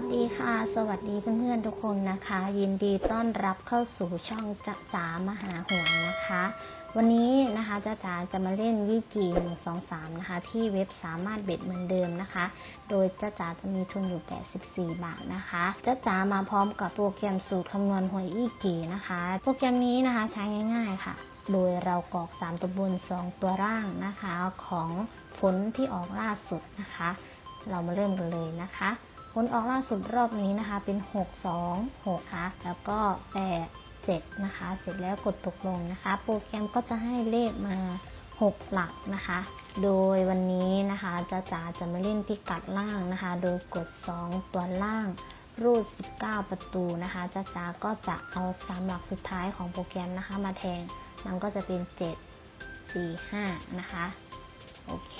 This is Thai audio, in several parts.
สวัสดีเพื่อนๆทุกคนนะคะ ยินดีต้อนรับเข้าสู่ช่องจ๊ะจ๋ามหาห่วยนะคะ วันนี้นะคะจ๊ะจ๋าจะมาเล่นยี่กีหนึ่งสองสามนะคะ ที่เว็บสามารถเบ็ดเหมือนเดิมนะคะ โดยจ๊ะจ๋าจะมีทุนอยู่ 84 บาทนะคะจ๊ะจ๋ามาพร้อมกับโปรแกรมสูตรคำนวณหวยยี่กีนะคะ โปรแกรมนี้นะคะใช้ง่ายๆค่ะโดยเรากรอก 3 ตัวบน 2 ตัวล่างนะคะ ของผลที่ออกล่าสุดนะคะ เรามาเริ่มกันเลยนะคะ ผลออกล่าสุดรอบนี้นะคะเป็น 6 2 6ค่ะแล้วก็ 8 7 นะคะ เสร็จแล้วกดตกลงนะคะ โปรแกรมก็จะให้เลขมา 6 หลักนะคะ โดยวันนี้นะคะจะจ๋าจะมาเล่นพิกัดล่างนะคะ โดยกด 2 ตัวล่างรูด 19 ประตูนะคะจ้าจ๋าก็จะเอาสามหลักสุดท้ายของโปรแกรมนะคะมาแทนมันก็จะเป็น 7 4 5 นะคะ โอเค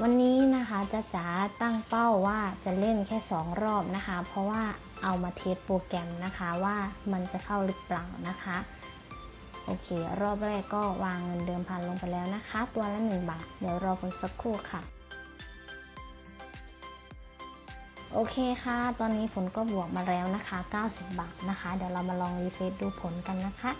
วันนี้นะคะจ้าจ๋าตั้งเป้าว่าจะเล่นแค่ 2 รอบนะคะ เพราะว่าเอามาเทสโปรแกรมนะคะว่ามันจะเข้าหรือเปล่านะคะ โอเค รอบแรกก็วางเงินเดิมพันลงไปแล้วนะคะ ตัวละ 1 บาท เดี๋ยวรอผลสักครู่ค่ะ โอเคค่ะ ตอนนี้ผลก็บวกมาแล้วนะคะ 90 บาทนะคะ เดี๋ยวเรามาลองรีเฟซดูผลกันนะคะ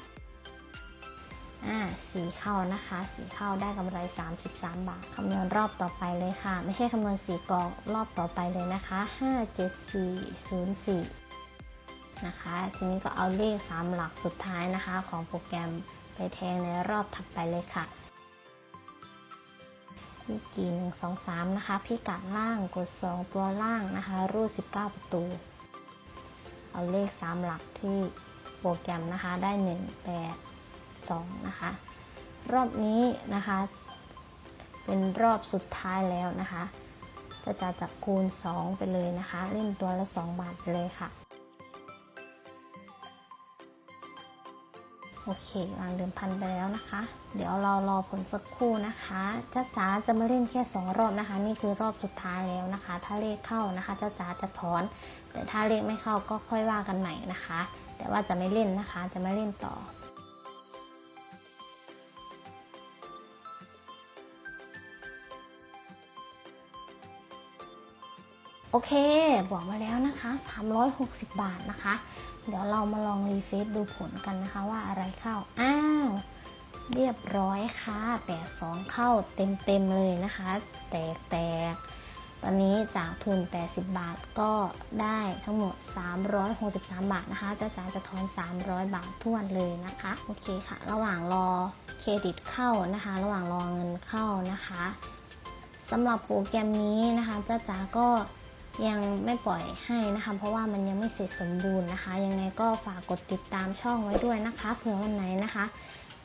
อ่าสีเข้านะคะ สีเข้าได้กำไร 33 บาทคำนวณรอบต่อไปเลยค่ะ ไม่ใช่คำนวณสีกองรอบต่อไปเลยนะคะ 57404 นะคะ ทีนี้ก็เอาเลข 3 หลักสุดท้ายนะคะ ของโปรแกรมไปแทงในรอบถัดไปเลยค่ะพี่กีหนึ่งสองสามนะคะพี่กัดล่างกดสองตัวล่างนะคะ รูด 19 ประตู เอาเลข 3 หลักที่โปรแกรมนะคะได้ 1 8 2 นะคะ รอบนี้นะคะ เป็นรอบสุดท้ายแล้วนะคะจะจะจับคูณ 2 ไปเลยนะคะ เล่นตัวละ 2 บาทไปเลยค่ะ โอเควางเดิมพันไปแล้วนะคะ เดี๋ยวเรารอผลสักครู่นะคะจ้าจ๋าจะมาเล่นแค่ 2 รอบนะคะ นี่คือรอบสุดท้ายแล้วนะคะ ถ้าเลขเข้านะคะจ้าจ๋าจะถอน แต่ถ้าเลขไม่เข้าก็ค่อยว่ากันใหม่นะคะแต่ว่าจะไม่เล่นนะคะ จะไม่เล่นต่อ โอเคบอกมาแล้วนะคะ 360 บาทนะคะ เดี๋ยวเรามาลองรีเฟซดูผลกันนะคะว่าอะไรเข้า อ้าว เรียบร้อยค่ะ82เข้าเต็มๆเลยนะคะ แตกแตก ตอนนี้จากทุน 80 บาทก็ได้ทั้งหมด 363 บาทนะคะจะจ๋าจะทอน 300 บาททวนเลยนะคะ โอเคค่ะ ระหว่างรอเครดิตเข้านะคะ ระหว่างรอเงินเข้านะคะสำหรับโปรแกรมนี้นะคะจ้าจ๋าก็ ยังไม่ปล่อยให้นะคะ เพราะว่ามันยังไม่เสร็จสมบูรณ์นะคะ ยังไงก็ฝากกดติดตามช่องไว้ด้วยนะคะเผื่อวันไหนนะคะ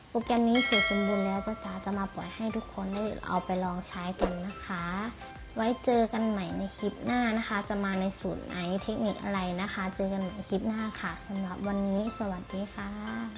โปรแกรมนี้เสร็จสมบูรณ์แล้วจ้าจ๋าจะมาปล่อยให้ทุกคนได้เอาไปลองใช้กันนะคะ ไว้เจอกันใหม่ในคลิปหน้านะคะ จะมาในสูตรไหนเทคนิคอะไรนะคะ เจอกันใหม่คลิปหน้าค่ะสำหรับวันนี้สวัสดีค่ะ